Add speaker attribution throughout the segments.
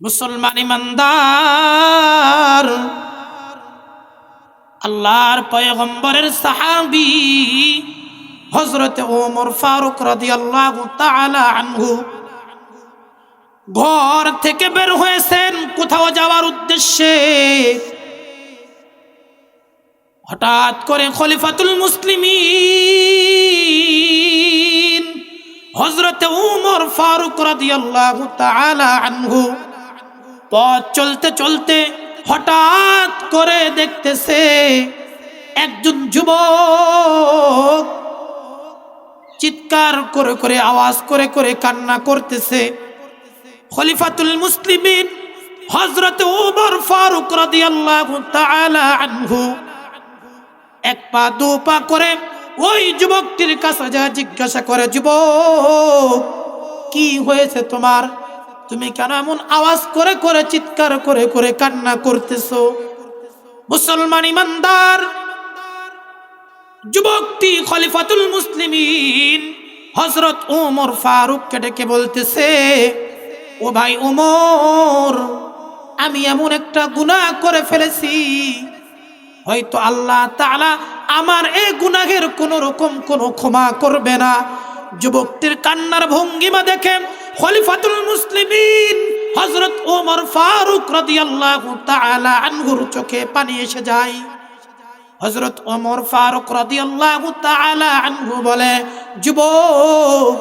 Speaker 1: মুসলমান ইমানদার। আল্লাহর পয়গম্বরের সাহাবি হজরতে ওমর ফারুক রাদিয়াল্লাহু আল্লাহ আনহু ঘর থেকে বের হয়েছেন কোথাও যাওয়ার উদ্দেশ্যে। হঠাৎ করে খলিফাতুল মুসলিমিন হজরতে উমর ফারুক রাদিয়াল্লাহু আল্লাহ আনহু পথ চলতে চলতে হঠাৎ করে দেখতেছে একজন যুবক চিৎকার করে করে আওয়াজ করে করে কান্না করতেছে। খলিফাতুল মুসলিমিন হজরত উমর ফারুক রাদিয়াল্লাহু তাআলা আনহু এক পা দু পা করে ওই যুবকটির কাছে যা জিজ্ঞাসা করে, যুবক, কি হয়েছে তোমার? তুমি কেন এমন আওয়াজ করে করে চিৎকার করে করে কান্না করতেছো? মুসলমান ইমানদার, যুবকটি খলিফাতুল মুসলিমিন হজরত উমর ফারুককে ডেকে বলতেছে, ও ভাই উমর আমি এমন একটা গুনাহ করে ফেলেছি। হয়তো আল্লাহ তাআলা আমার এ গুনাহের কোনো রকম কোনো ক্ষমা করবে না। যুবকটির কান্নার ভঙ্গিমা দেখে খলিফাতুল মুসলিমিন হযরত ওমর ফারুক রাদিয়াল্লাহু তাআলা আনহুর চোখে পানি এসে যায়। হযরত ওমর ফারুক রাদিয়াল্লাহু তাআলা আনহু বলে, যুবক,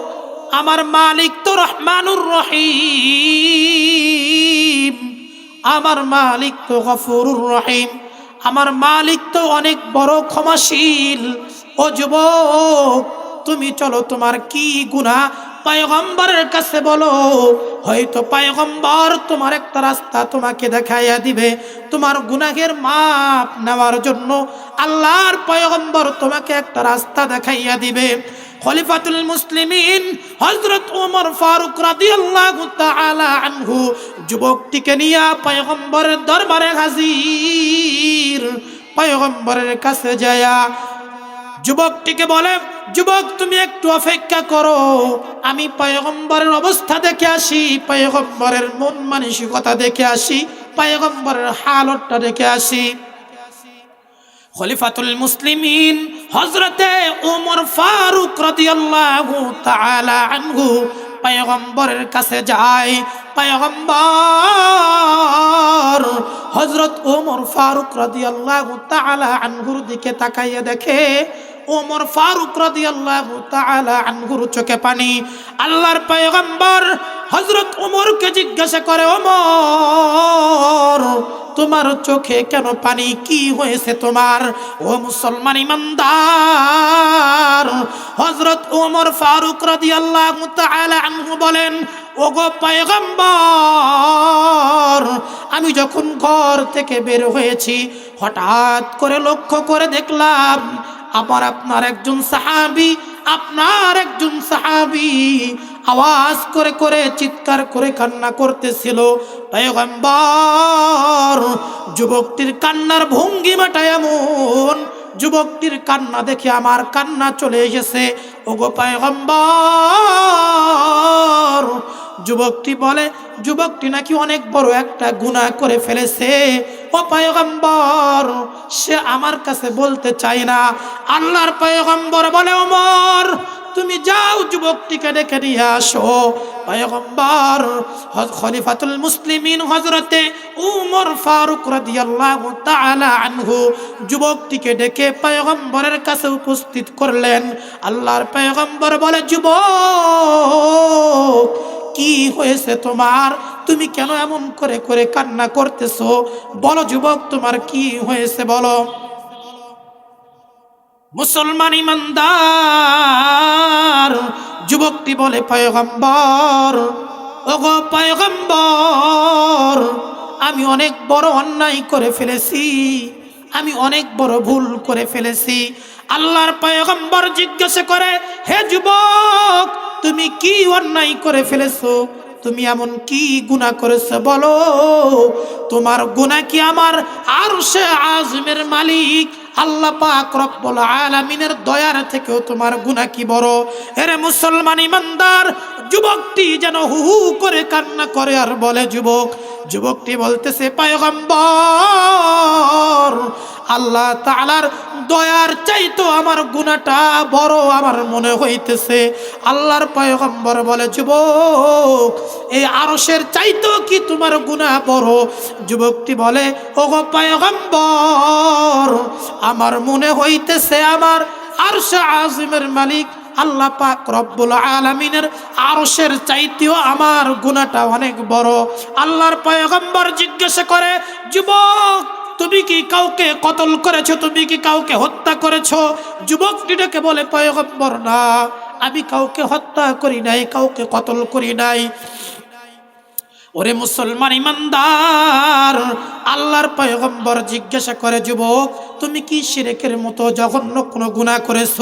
Speaker 1: আমার মালিক তো রহমানুর রহিম। আমার মালিক তো গফুরুর রহিম। আমার মালিক তো অনেক বড় ক্ষমাশীল। ও যুবক, তুমি চলো, তোমার কি গুণা পায়গম্বরের কাছে বলো, হয়তো পায়গম্বর তোমার একটা রাস্তা তোমাকে দেখাইয়া দিবে। তোমার গুনাহের মাপ নেওয়ার জন্য আল্লাহর পয়গম্বর তোমাকে একটা রাস্তা দেখাইয়া দিবে। খলিফাতুল মুসলিমিন হযরত ওমর ফারুক রাদিয়াল্লাহু তাআলা আনহু যুবকটিকে নিয়ে পয়গম্বরের দরবারে হাজির। পয়গম্বরের কাছে যায়া যুবকটিকে বলে, যুবক, তুমি একটু অপেক্ষা করো। আমি পয়গম্বরের অবস্থা দেখে আসি, পয়গম্বরের মন মানসিকতা দেখে আসি, পয়গম্বরের হালতটা দেখে আসি। খলিফাতুল মুসলিমিন হজরতে উমর ফারুক রাদিয়াল্লাহু তাআলা আনহু পয়গম্বরের কাছে যায় পয়গম্বর। হজরত ওমর ফারুক রদি আল্লাহ তালা আনহুর দিকে তাকাইয়া দেখে, ওমর ফারুক রদি আল্লাহ তালা আনহুর চোখে পানি। আল্লাহর পায়গম্বর হজরত ওমরকে জিজ্ঞাসা করে, ওমর তোমার চোখে কেন পানি? কি হয়েছে তোমার? ও মুসলমান ইমানদার। হজরত ওমর ফারুক রাদিয়াল্লাহু তাআলা আনহু বলেন, ওগো পয়গম্বর, আমি যখন ঘর থেকে বের হয়েছি, হঠাৎ করে লক্ষ্য করে দেখলাম, আমার আপনার একজন সাহাবি, আপনার একজন সাহাবি আওয়াজ করে করে, চিৎকার করে কান্না করতেছিল। যুবকটির কান্নার ভঙ্গিমাটা এমন, যুবকটির কান্না দেখে আমার কান্না চলে এসেছে। ও ওগো পয়গম্বর, যুবকটি বলে, যুবকটি নাকি অনেক বড় একটা গুণা করে ফেলেছে। ও পয়গম্বর, সে আমার কাছে বলতে চায় না। আল্লাহর পয়গম্বর বলে, ওমর তুমি যাও, যুবকটিকে ডেকে নিয়ে আসো। পয়গম্বর খলিফাতুল মুসলিমিন হজরতে উমর ফারুক রাদিয়াল্লাহু তাআলা আনহু যুবকটিকে ডেকে পয়গম্বরের কাছে উপস্থিত করলেন। আল্লাহর পয়গম্বর বলে, যুবক, কি হয়েছে তোমার? তুমি কেন এমন করে করে কান্না করতেছো? বলো যুবক, তোমার কি হয়েছে বলো। মুসলমান ইমানদার, যুবকটি বলে, পয়গম্বর, ওগো পয়গম্বর, আমি অনেক বড় অন্যায় করে ফেলেছি, আমি অনেক বড় ভুল করে ফেলেছি। আল্লাহর পয়গম্বর জিজ্ঞাসা করে, হে যুবক, তুমি কি অন্যায় করে ফেলেছো? তুমি এমন কি গুনাহ করেছ? বলো, তোমার গুনাহ কি আমার? আর সে আজমের মালিক আল্লাহ পাক রব্বুল আলামিনের দয়ার থেকেও তোমার গুনাহ কি বড়? এরে মুসলমান ইমানদার যুবকটি যেন হু হু করে কান্না করে আর বলে, যুবক, যুবকটি বলতেছে, পায়গম্বর, আল্লাহ তাআলার দয়ার চাইতো আমার গুণাটা বড় আমার মনে হইতেছে। আল্লাহর পয়গম্বর বলে, যুবক, এই আরশের চাইতো কি তোমার গুণা বড়? যুবকটি বলে, ওগো পয়গম্বর, আমার মনে হইতেছে আমার আরশ আজিমের মালিক আল্লাহ পাক রব্বুল আলমিনের আরশের চাইতেও আমার গুণাটা অনেক বড়। আল্লাহর পয়গম্বর জিজ্ঞাসা করে, যুবক, তুমি কি কাউকে কতল করেছ? তুমি কি কাউকে হত্যা করেছ? যুবকটিটাকে বলে, পয়গম্বর, না, আমি কাউকে হত্যা করি নাই, কাউকে কতল করি নাই। ওরে মুসলমান ইমানদার, আল্লাহর পয়গম্বর জিজ্ঞাসা করে, যুবক, তুমি কি শিরেকের মতো জঘন্য কোনো গুনাহ করেছ?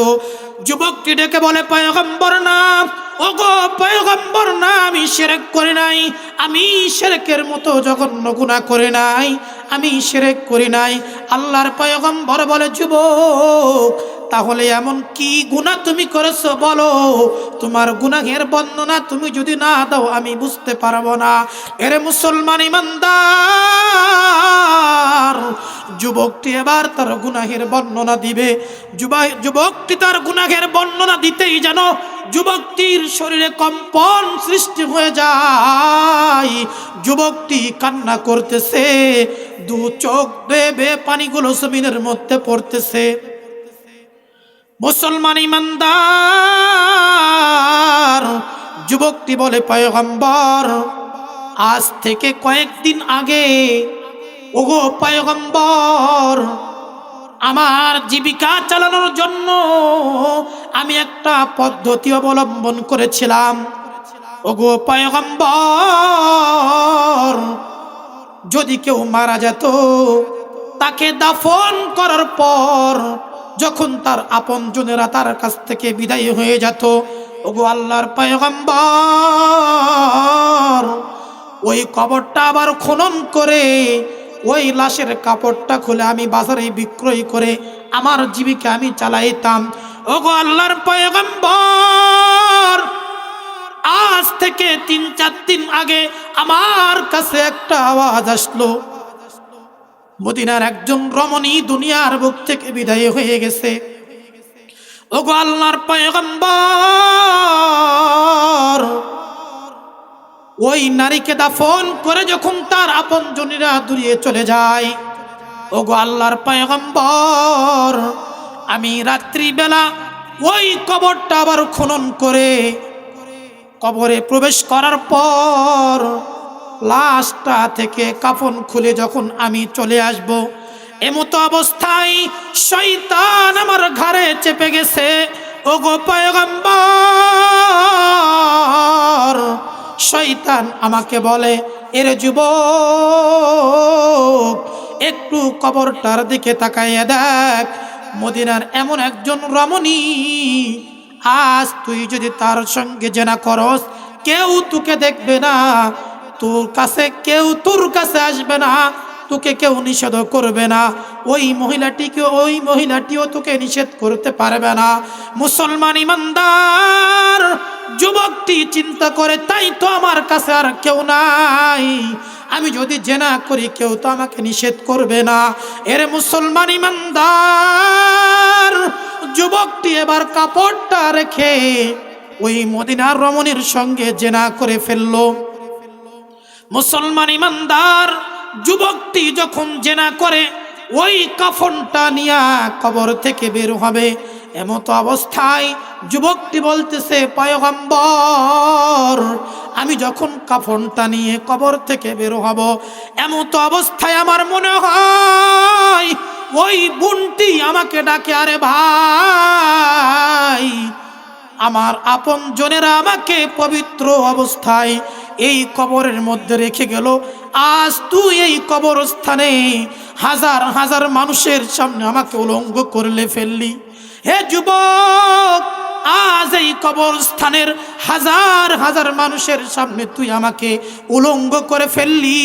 Speaker 1: যুবকটি ডেকে বলে, পয়গম্বর না ও গো পয়গম্বর না, আমি শিরেক করি নাই, আমি শিরেকের মতো জঘন্য গুনাহ করে নাই, আমি শিরেক করি নাই। আল্লাহর পয়গম্বর বলে, যুবক তাহলে এমন কি গুনাহ তুমি করেছ? বলো, তোমার গুনাহের বর্ণনা তুমি যদি না দাও, আমি বুঝতে পারব না। এরে মুসলমান ইমানদার, যুবকটি এবার তার গুনাহের বর্ণনা দিবে। যুবা- যুবকটি তার গুনাহের বর্ণনা দিতেই যেন যুবকটির শরীরে কম্পন সৃষ্টি হয়ে যায়। যুবকটি কান্না করতেছে, দু চোখ দেবে পানিগুলো জমিনের মধ্যে পড়তেছে। মুসলমান ইমানদার, যুবকটি বলে, পয়গম্বর, আজ থেকে কয়েকদিন আগে, ওগো পয়গম্বর, আমার জীবিকা চালানোর জন্য আমি একটা পদ্ধতি অবলম্বন করেছিলাম। ওগো পয়গম্বর, যদি কেউ মারা যেত, তাকে দাফন করার পর যখন তার আপন জনেরা তার কাছ থেকে বিদায় হয়ে যেত, ওগো আল্লাহর পয়গম্বর, ওই কবরটা আবার খনন করে, ওই লাশের কাপড়টা খুলে আমি বাজারে বিক্রয় করে আমার জীবিকা আমি চালাইতাম। ওগো আল্লাহর পয়গম্বর, আজ থেকে তিন চার দিন আগে আমার কাছে একটা আওয়াজ আসলো। মদিনার একজন রমণী দুনিয়ার বুক থেকে বিদায় হয়ে গেছে। ওগো আল্লাহর পয়গম্বর, ওই নারীকে দাফন করে যখন তার আপন জনীরা দূরিয়ে চলে যায়, ওগো আল্লাহর পয়গম্বর, আমি রাত্রিবেলা ওই কবরটা আবার খনন করে কবরে প্রবেশ করার পর লাশটা থেকে কাফন খুলে যখন আমি চলে আসব, এমতো অবস্থায় শয়তান আমার ঘাড়ে চেপে গেছে। ও গো পয়গম্বর, শয়তান আমাকে বলে, এর যুবক, একটু কবরটার দিকে তাকাইয়া দেখ। মদিনার এমন একজন রমণী, আজ তুই যদি তার সঙ্গে জেনা করস, কেউ তোকে দেখবে না। তোর কাছে কেউ তোর কাছে আসবে না, তোকে কেউ নিষেধ করবে না। ওই মহিলাটিকে, ওই মহিলাটিও তোকে নিষেধ করতে পারবে না। মুসলমান ইমানদার, যুবকটি চিন্তা করে, তাই তো আমার কাছে আর কেউ নাই। আমি যদি জেনা করি, কেউ তো আমাকে নিষেধ করবে না। এর মুসলমান ইমানদার, যুবকটি এবার কাপড়টা রেখে ওই মদিনার রমণীর সঙ্গে জেনা করে ফেলল। মুসলমান ইমানদার, যুবকটি যখন জেনা করে, ওই কাফনটা নিয়া কবর থেকে বের হবে। এমতো অবস্থায় যুবকটি বলতেছে, পয়গম্বর, আমি যখন কাফনটা নিয়ে কবর থেকে বের হব, এমতো অবস্থায় আমার মনে হয় ওই বোনটি আমাকে ডাকে, আরে ভাই, আমার আপন জনেরা আমাকে পবিত্র অবস্থায় এই কবরের মধ্যে রেখে গেল। আজ তুই এই কবরস্থানে হাজার হাজার মানুষের সামনে আমাকে উলঙ্গ করলে ফেললি। হে যুবক, আজ এই কবরস্থানের হাজার হাজার মানুষের সামনে তুই আমাকে উলঙ্গ করে ফেললি।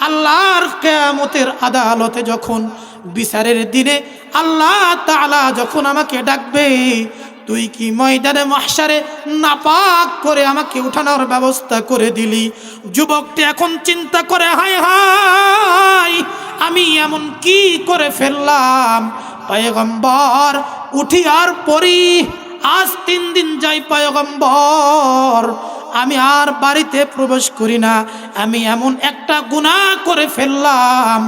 Speaker 1: আল্লাহর কেয়ামতের আদালতে যখন বিচারের দিনে আল্লাহ তাআলা যখন আমাকে ডাকবে তুই কি ময়দানে মহাসারে নাপাক করে আমাকে উঠানোর ব্যবস্থা করে দিলি? যুবকটি এখন চিন্তা করে, হায় হায়, আমি এমন কি করে ফেললাম? পয়গম্বর উঠি আর পড়ি আজ তিন দিন যাই পয়গম্বর, আমি আর বাড়িতে প্রবেশ করি না। আমি এমন একটা গুনাহ করে ফেললাম।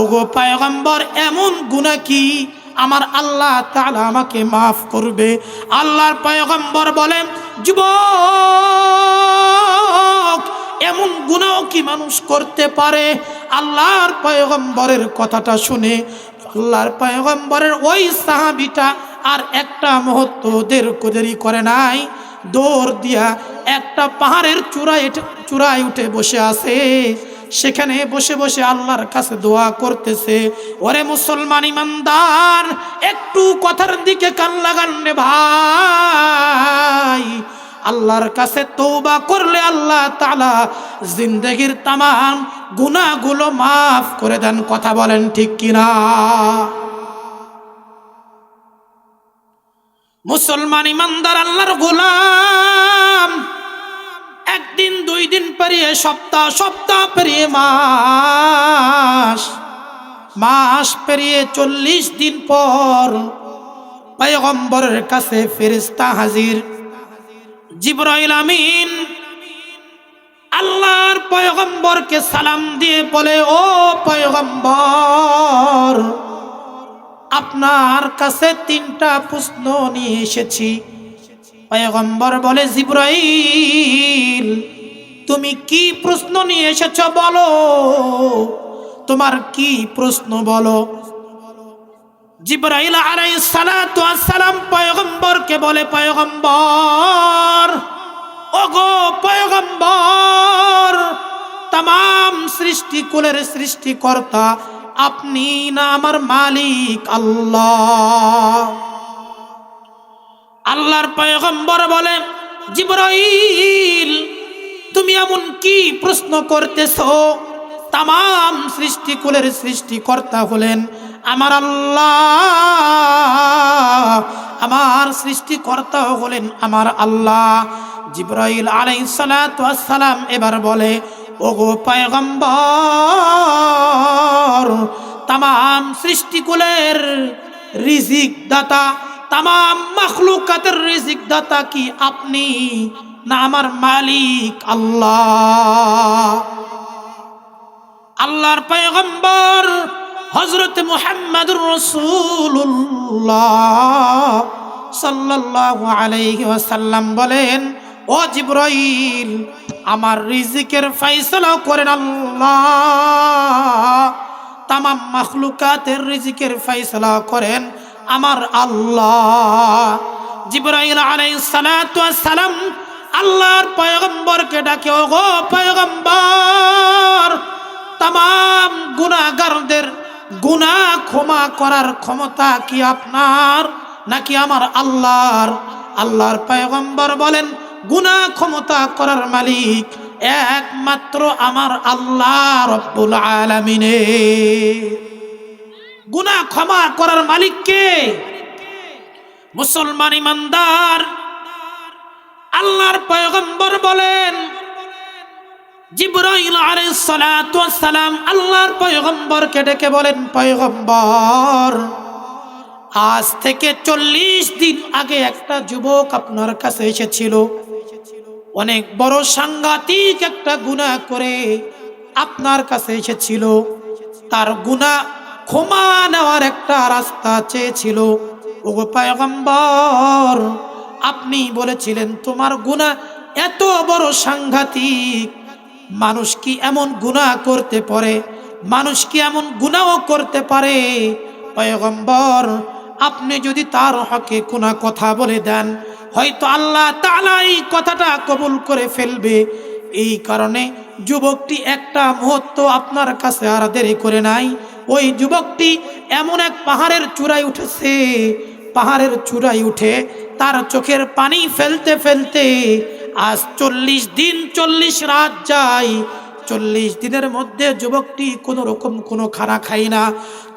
Speaker 1: ওগো পয়গম্বর, এমন গুনাহ কি? আমার আল্লাহ তাআলা আমাকে মাফ করবে। আল্লাহর পয়গম্বর বলেন, যুবক, এমন গুনাহ কি মানুষ করতে পারে? আল্লাহর পয়গম্বরের কথাটা শুনে আল্লাহর পয়গম্বরের ওই সাহাবিটা আর একটা মুহূর্ত দের কুদেরি করে নাই। দৌড় দিয়া একটা পাহাড়ের চূড়ায় চূড়ায় উঠে বসে আছে। সেখানে বসে বসে আল্লাহর কাছে দোয়া করতেছে। ওরে মুসলমান ইমানদার, একটু কথার দিকে কান লাগান রে ভাই। আল্লাহর কাছে তৌবা করলে আল্লাহ তালা জিন্দগির তামাম গুনাহগুলো মাফ করে দেন, কথা বলেন ঠিক কিনা? মুসলমান ইমানদার, আল্লাহর গোলাম। একদিন, দুই দিন পেরিয়ে, সপ্তাহ সপ্তাহ পেরিয়ে, মাস। মাস পেরিয়ে চল্লিশ দিন পর পয়গম্বরের কাছে ফেরিস্তা হাজির। জিব্রাইল আমিন আল্লাহর পয়গম্বরকে সালাম দিয়ে বলে, ও পয়গম্বর, আপনার কাছে তিনটা প্রশ্ন নিয়ে এসেছি। পয়গম্বর বলে, জিব্রাইল, তুমি কি প্রশ্ন নিয়ে এসেছ বলো? তোমার কি প্রশ্ন বলো? জিব্রাইল ওয়াস সালাম পয়গম্বরকে বলে, পয়গম্বর, ওগো পয়গম্বর তাম সৃষ্টিকুলের সৃষ্টিকর্তা, আপনি না আমার মালিক আল্লাহ। আল্লাহর পয়গম্বর বলে, জিব্রাইল, তুমি এমন কি প্রশ্ন করতেছ? তাম সৃষ্টিকুলের সৃষ্টিকর্তা হলেন আমার আল্লাহ। আমার সৃষ্টিকর্তা হলেন আমার আল্লাহ। জিব্রাইল আলাই সালাম এবার বলে, ওগো পয়গম্বর তাম সৃষ্টিকুলের রিজিক দাতা তাম মখলুকাতের রিজিক দাতা কি আপনি? না আমার মালিক আল্লাহ। আল্লাহর পয়গম্বর হজরত মুহাম্মদুর রসুল্লাহ সাল্লাল্লাহু আলাইহি ওয়াসাল্লাম বলেন, ও জিব্রাইল, আমার রিজিকের ফয়সালা করেন আল্লাহ। তামাম মখলুকাতের রিজিকের ফয়সালা করেন আমার আল্লাহ। জিব্রাইল সালাম আল্লাহর পয়গম্বরকে ডাকে ও গো পয়গম্বর! তাম গুণাগারদের গুণা ক্ষমা করার ক্ষমতা কি আপনার নাকি আমার আল্লাহর? আল্লাহর পয়গম্বর বলেন গুণা ক্ষমতা করার মালিক একমাত্র আমার আল্লাহ রব্বুল আলমিনে গুণা ক্ষমা করার মালিককে? মুসলমান ইমানদার, আল্লাহর পয়গম্বর বলেন, জিব্রাইল সালাম আল্লাহর পয়গম্বরকে ডেকে বলেন, পয়গম্বর, আজ থেকে চল্লিশ দিন আগে একটা যুবক আপনার কাছে এসেছিল। অনেক বড় সাংঘাতিক একটা গুনাহ করে আপনার কাছে এসেছিল। তার গুনাহ ক্ষমা নেওয়ার একটা রাস্তা চেয়েছিল। ও পয়গম্বর, আপনি বলেছিলেন, তোমার গুনাহ এত বড় সাংঘাতিক। মানুষ কি এমন গুনাহ করতে পারে? মানুষ কি এমন গুনাহ করতে পারে? পয়গম্বর, আপনি যদি তার হকে কোনা কথা বলে দেন, হয়তো আল্লাহ তাআলা এই কথাটা কবুল করে ফেলবে। এই কারণে যুবকটি একটা মুহূর্ত আপনার কাছে আর দেরি করে নাই। ওই যুবকটি এমন এক পাহাড়ের চূড়ায় উঠেছে। পাহাড়ের চূড়ায় উঠে তার চোখের পানি ফেলতে ফেলতে আজ চল্লিশ দিন, চল্লিশ রাত যায়। চল্লিশ দিনের মধ্যে যুবকটি কোনো রকম কোনো খানা খাই না।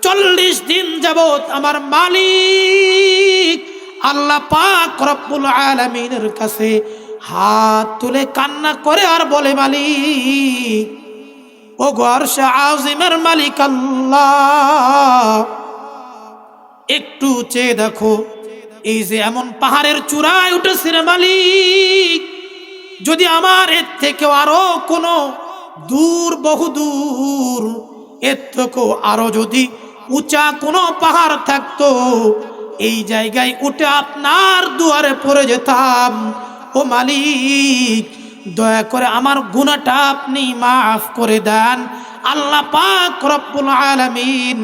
Speaker 1: চল্লিশ দিন যাবৎ আমার মালিক আল্লাহ পাক রব্বুল আলামিনের কাছে হাত তুলে কান্না করে আর বলে, মালিক ও গর্ষে আজিমের মালিক আল্লাহ। একটু চেয়ে দেখো, এই যে এমন পাহাড়ের চূড়ায় উঠেছে রে মালিক। যদি আমার এর থেকে আরও কোনো দূর, বহু দূর, এর থেকেও আরও যদি উঁচা কোনো পাহাড় থাকতো, এই জায়গায় উঠে আপনার দুয়ারে পড়ে যেতাম। ও মালিক দয়া করে আমার গুণাটা আপনি মাফ করে দেন। আল্লাহ পাক রব্বুল আলামিন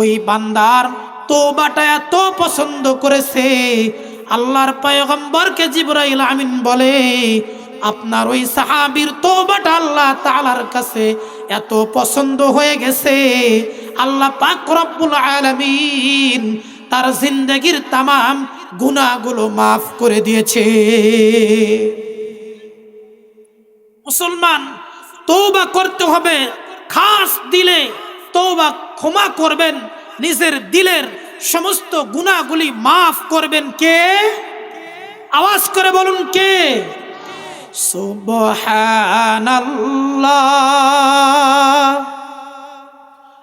Speaker 1: ওই বান্দার তোবাটা এত পছন্দ করেছে। আল্লাহর পয়গম্বরকে জিবরাইল আমিন বলে, আপনার ওই সাহাবীর তোবাটা আল্লাহ তাআলার কাছে এত পছন্দ হয়ে গেছে। আল্লাহ পাক রব্বুল আলামিন তার জিন্দগির তামাম গুনাহগুলো মাফ করে দিয়েছে। মুসলমান তৌবা করতে হবে। খাস দিলে তৌবা ক্ষমা করবেন। নিজের দিলের সমস্ত গুণাগুলি মাফ করবেন কে? আওয়াজ করে বলুন কে?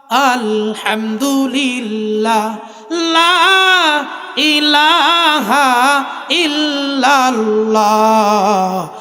Speaker 1: আলহামদুলিল্লাহ। লা ইলাহা ইল্লাল্লাহ।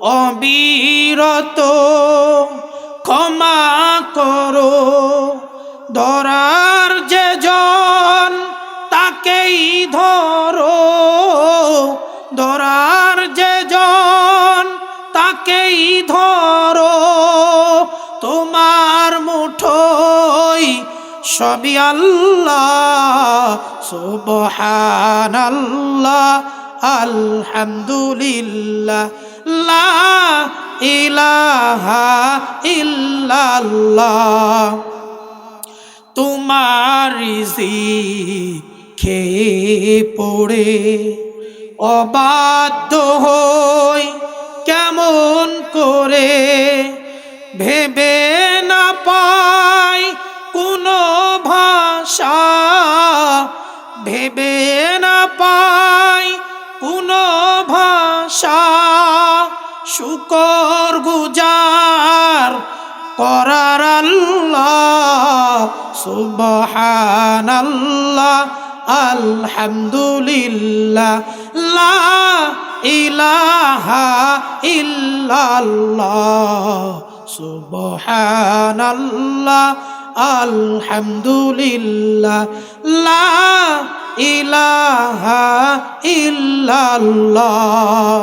Speaker 1: অবিরত ক্ষমা করো। ধরার যে জন তাকেই ধরো। ধরার যে জন তাকেই ধরো। তোমার মুঠোই সবই আল্লাহ, সুবহানাল্লাহ, আলহামদুলিল্লাহ। লা ইলাহা ইল্লাল্লাহ। তোমার খেয়ে পড়ে অবাধ্য হই কেমন করে ভেবে না পাই কোনো ভাষা। ভেবে না পাই কোনো ভাষা। শুকর গুজার করার সুবহানাল্লাহ আলহামদুলিল্লাহ লা ইলাহা সুবহানাল্লাহ আলহামদুলিল্লাহ লা ইলাহা ইল্লাল্লাহ।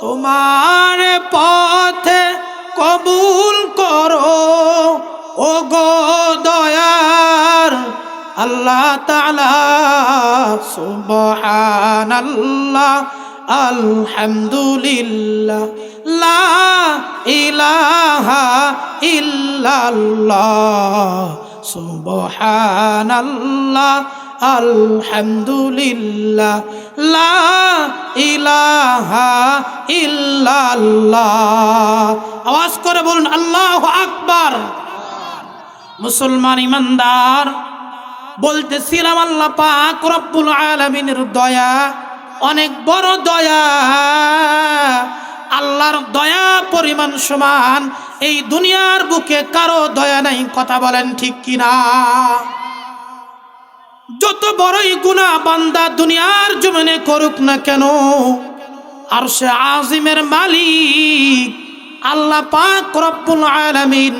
Speaker 1: তোমার পথে কবুল করো। ও গো দয়ার আল্লাহ তালা সুবহানাল্লাহ, আলহামদুলিল্লাহ, লা ইলাহা ইল্লাল্লাহ, সুবহানাল্লাহ আলহামদুলিল্লাহ, লা ইলাহা ইল্লাল্লাহ। আওয়াজ করে বলুন, আল্লাহ আকবার। মুসলমান ইমানদার, বলতেছিলাম আল্লাহ পাক রব্বুল আলামিনের দয়া, অনেক বড় দয়া। আল্লাহর দয়া পরিমাণ সমান, এই দুনিয়ার বুকে কারও দয়া নাই, কথা বলেন ঠিক কিনা? যত বড়ই গুণা বান্দা দুনিয়ার জমিনে করুক না কেন আর সে আজিমের মালিক আল্লাহ পাক রব্বুল আলামিন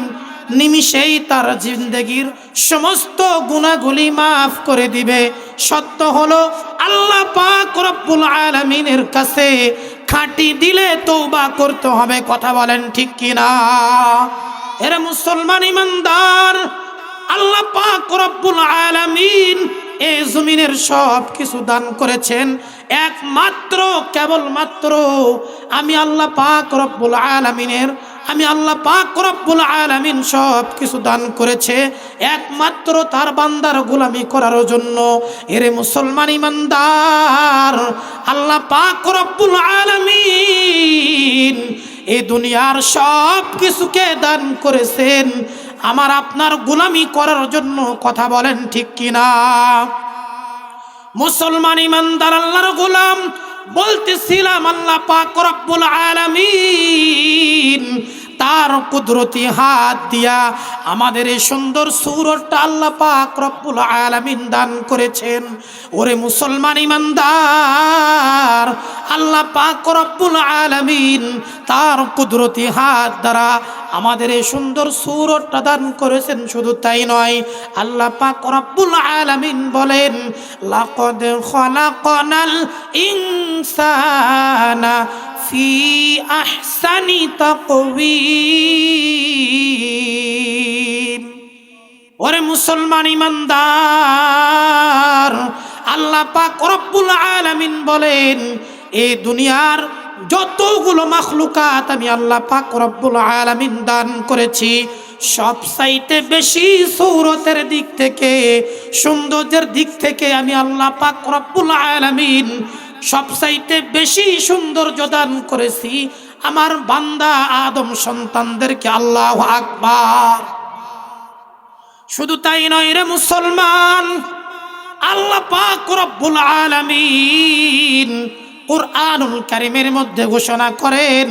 Speaker 1: নিমিষেই তার জিন্দগির সমস্ত গুণাগুলি মাফ করে দিবে। সত্য হলো, আল্লাহ পাক রব্বুল আলামিনের কাছে খাঁটি দিলে তৌবা করতে হবে, কথা বলেন ঠিক কিনা? এরা মুসলমান ইমানদার, আল্লাহ পাক রব্বুল আলামিন এ জমিনের সব কিছু দান করেছেন। একমাত্র, কেবলমাত্র আমি আল্লাহ পাক রব্বুল আলামিনের, আমি আল্লাহ পাক রব্বুল আলামিন সব কিছু দান করেছে। একমাত্র তার বান্দার গোলামি করার জন্য। এরে মুসলমান ইমানদার, আল্লাহ পাক রব্বুল আলামিন এই দুনিয়ার সব কিছুকে দান করেছেন। আমার আপনার গুলামি করার জন্য কথা বলেন ঠিক কিনা? মুসলমান ইমানদার আল্লাহর গুলাম, বলতেছিলাম আল্লাহ পাক রব্বুল আলামিন তার কুদরতি হাত দিয়া আমাদের এই সুন্দর সুরটা আল্লাহ পাক রব্বুল আলামিন দান করেছেন। ওরে মুসলমান ইমানদার, আল্লাহ পাক রব্বুল আলামিন তার কুদরতি হাত দ্বারা আমাদের এই সুন্দর সুরটা দান করেছেন। শুধু তাই নয়, আল্লাহ পাক রব্বুল আলামিন বলেন, লাকদ খলাকনাল ইনসানা ফি আহসানি তাকওয়িম ওরে মুসলমান ইমানদার, আল্লাহ পাক রব্বুল আলামিন বলেন এই দুনিয়ার যতগুলো মাখলুকাত আমি আল্লাহ পাক রব্বুল আলামিন দান করেছি, সব সাইতে বেশি সৌরতের দিক থেকে, সৌন্দর্যের দিক থেকে আমি আল্লাহ পাক রব্বুল আলামিন সব সাইতে বেশি সৌন্দর্য দান করেছি আমার বান্দা আদম সন্তানদেরকে আল্লাহ আকবার। শুধু তাই নয় রে মুসলমান, আল্লাহ পাক রব্বুল আলামিন কুরআনুল কারীমের মধ্যে ঘোষণা করেন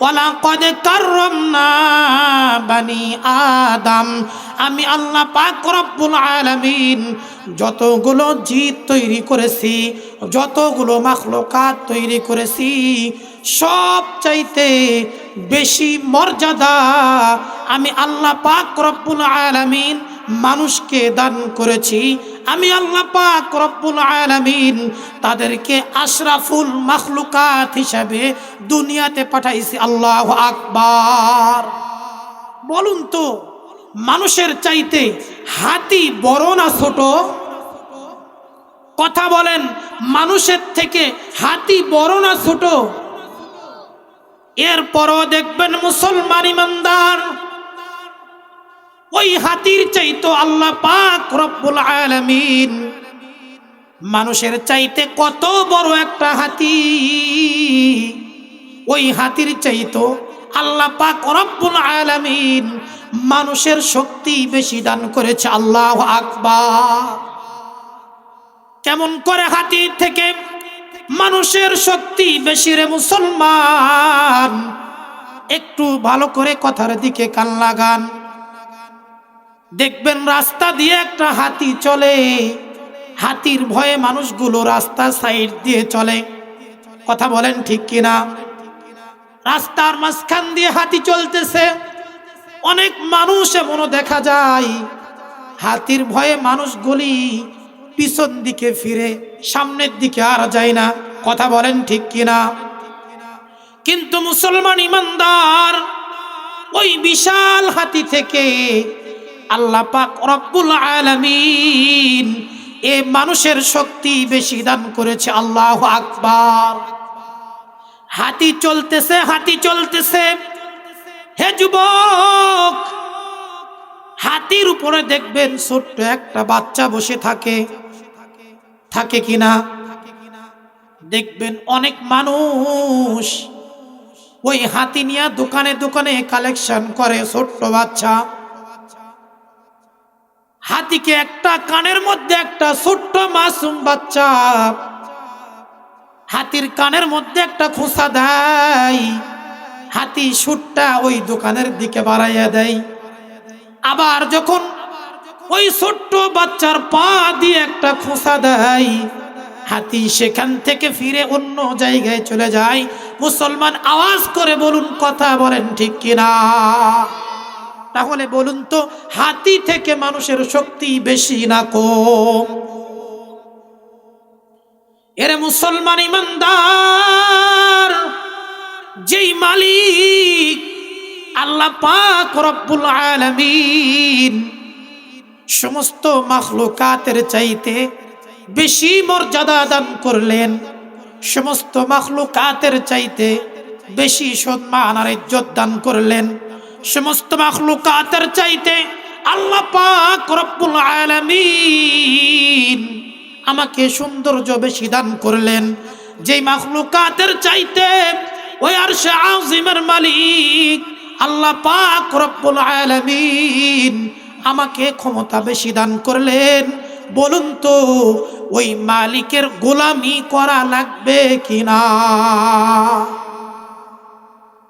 Speaker 1: ওয়ালা কদ কাররামনা বানি আদম। আমি আল্লাহ পাক রব্বুল আলামিন যতগুলো জিত তৈরি করেছি, যতগুলো মাখলুকাত তৈরি করেছি, সব চাইতে বেশি মর্যাদা আমি আল্লাহ পাক রব্বুল আলামিন মানুষকে দান করেছি। আমি আল্লাহ পাক রব্বুল আলামিন তাদেরকে আশরাফুল মাখলুকাত হিসাবে দুনিয়াতে পাঠাইছি, আল্লাহ আকবার। বলুন তো, মানুষের চাইতে হাতি বড় না ছোট? কথা বলেন, মানুষের থেকে হাতি বড় না ছোট? এরপরও দেখবেন মুসলমান ইমানদার ওই হাতির চাইতো আল্লাহ পাক রব্বুল আলামিন মানুষের চাইতে কত বড় একটা হাতি? ওই হাতির চাইতো আল্লাহ পাক রব্বুল আলামিন মানুষের শক্তি বেশি দান করেছে, আল্লাহ আকবার। কেমন করে হাতির থেকে মানুষের শক্তি বেশি রে মুসলমান? একটু ভালো করে কথার দিকে কান লাগান। দেখবেন রাস্তা দিয়ে একটা হাতি চলে। হাতির ভয়ে মানুষগুলো রাস্তা সাইড দিয়ে চলে। কথা বলেন ঠিক কিনা? রাস্তার মাঝখান দিয়ে হাতি চলতেছে। অনেক মানুষ এমনও দেখা যায়। হাতির ভয়ে মানুষগুলি পিছন দিকে ফিরে, সামনের দিকে আর যায় না। কথা বলেন ঠিক কিনা? কিন্তু মুসলমান ইমানদার ওই বিশাল হাতি থেকে আল্লাহ পাক রব্বুল আলামিন এ মানুষের শক্তি বেশি দান করেছে, আল্লাহ আকবার। হাতি চলতেছে হাতি চলতেছে। হে যুবক, হাতির উপরে দেখবেন ছোট্ট একটা বাচ্চা বসে থাকে। থাকে কিনা দেখবেন অনেক মানুষ ওই হাতি নিয়ে দোকানে দোকানে কালেকশন করে ছোট্ট বাচ্চা। হাতিকে একটা কানের মধ্যে একটা ছোট্ট মাসুম বাচ্চা হাতির কানের মধ্যে একটা খোসা দেয়। হাতি সুটটা ওই দোকানের দিকে বাড়াইয়া দেয়। আবার যখন ওই ছোট্ট বাচ্চার পা দিয়ে একটা খোসা দেয়, হাতি সেখান থেকে ফিরে অন্য জায়গায় চলে যায়। মুসলমান আওয়াজ করে বলুন, কথা বলেন ঠিক কিনা? তাহলে বলুন তো, হাতি থেকে মানুষের শক্তি বেশি না কম? এরে মুসলমান ইমানদার, যেই মালিক আল্লাহ পাক রব্বুল আলামিন সমস্ত মাখলুকাতের চাইতে বেশি মর্যাদা দান করলেন, সমস্ত মাখলুকাতের চাইতে বেশি সম্মান আর ইজ্জত দান করলেন। সমস্ত মাখলুকাতের চাইতে আল্লাহ পাক রব্বুল আলামিন আমাকে সৌন্দর্য বেশি দান করলেন। যেই মাখলুকাতের চাইতে ওই আর সে মালিক আল্লাহ পাক রব্বুল আলামিন আমাকে ক্ষমতা বেশি দান করলেন। বলুন তো, ওই মালিকের গোলামি করা লাগবে কিনা?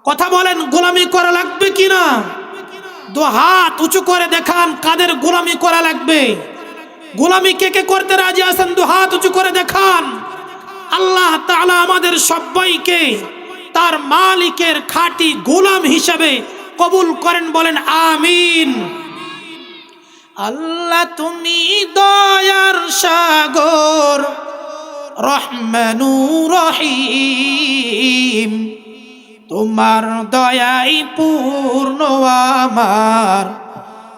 Speaker 1: কথা বলেন, গোলামি করা লাগবে কিনা দু হাত উঁচু করে দেখান, কাদের গোলামি করা লাগবে? গোলামি কে কে করতে রাজি আছেন? দু হাত উঁচু করে দেখান। আল্লাহ তাআলা আমাদের সবাইকে তার মালিকের খাঁটি গোলাম হিসাবে কবুল করেন, বলেন আমিন। আল্লাহ তুমি দয়ার সাগর রহমানু রহিম। তোমার দয়াই পূর্ণ আমার।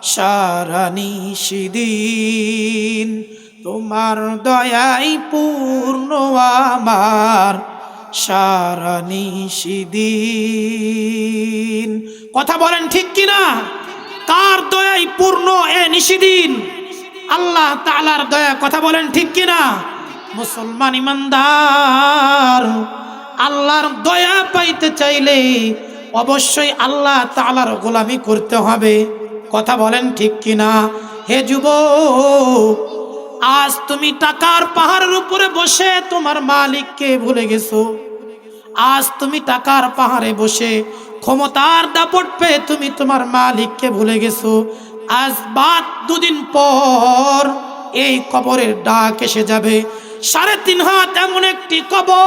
Speaker 1: সারা নিশিদিন তোমার দয়াই পূর্ণ আমার। সারা নিশিদিন। কথা বলেন ঠিক কিনা? কার দয়াই পূর্ণ এ নিশিদিন? আল্লাহ তালার দয়া, কথা বলেন ঠিক কিনা? মুসলমান ইমানদার। আল্লাহর দয়া পাইতে চাইলে অবশ্যই আল্লাহ তালার গোলামি করতে হবে। কথা বলেন ঠিক কিনা? হে যুব আজ তুমি টাকার পাহাড়ের উপরে বসে তোমার মালিককে ভুলে গেছো। আজ তুমি টাকার পাহাড়ে বসে ক্ষমতার দাপট পেয়ে তুমি তোমার মালিককে ভুলে গেছো। আজ বাদ দুদিন পর এই কবরের ডাক এসে যাবে। সাড়ে তিন হাত এমন একটি কবর,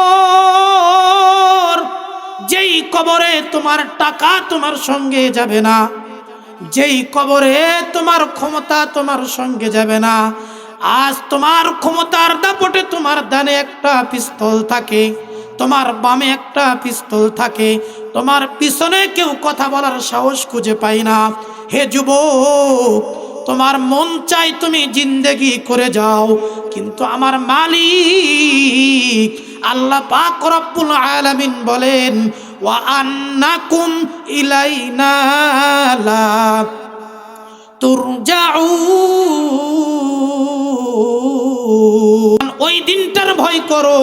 Speaker 1: যেই কবরে তোমার টাকা তোমার সঙ্গে যাবে না, যেই কবরে তোমার ক্ষমতা তোমার সঙ্গে যাবে না, আজ তোমার ক্ষমতার দাপটে তোমার দানে একটা পিস্তল থাকে, তোমার বামে একটা পিস্তল থাকে, তোমার পিছনে কেউ কথা বলার সাহস খুঁজে পাই না। হে যুবক তোমার মন চাই তুমি জিন্দেগি করে যাও। কিন্তু আমার মালিক আল্লাহ পাক রব্বুল আলামিন বলেন, ওয়া আন্নাকুম ইলাইনা লা তুরজাউন। ওই দিনটার ভয় করো।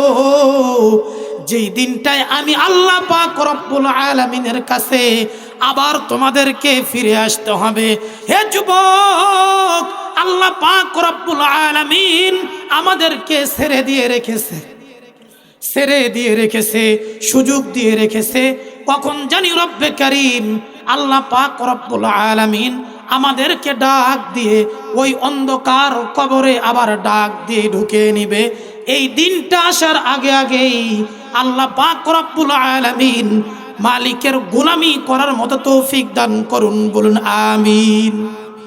Speaker 1: যেই দিনটায় আমি আল্লাহ পাক রব্বুল আলামিনের কাছে আবার তোমাদেরকে ফিরে আসতে হবে। হে যুবক, আল্লাহ পাক রব্বুল আলামিন আমাদেরকে ছেড়ে দিয়ে রেখেছে। ছেড়ে দিয়ে রেখেছে, সুযোগ দিয়ে রেখেছে। কখন জানি রব্বে করিম আল্লাহ পাক রব্বুল আলামিন আমাদেরকে ডাক দিয়ে ওই অন্ধকার কবরে আবার ডাক দিয়ে ঢুকে নিবে। এই দিনটা আসার আগে আগেই আল্লাহ পাক রব্বুল আলামিন মালিকের গোলামি করার মতো তৌফিক দান করুন, বলুন, আমিন।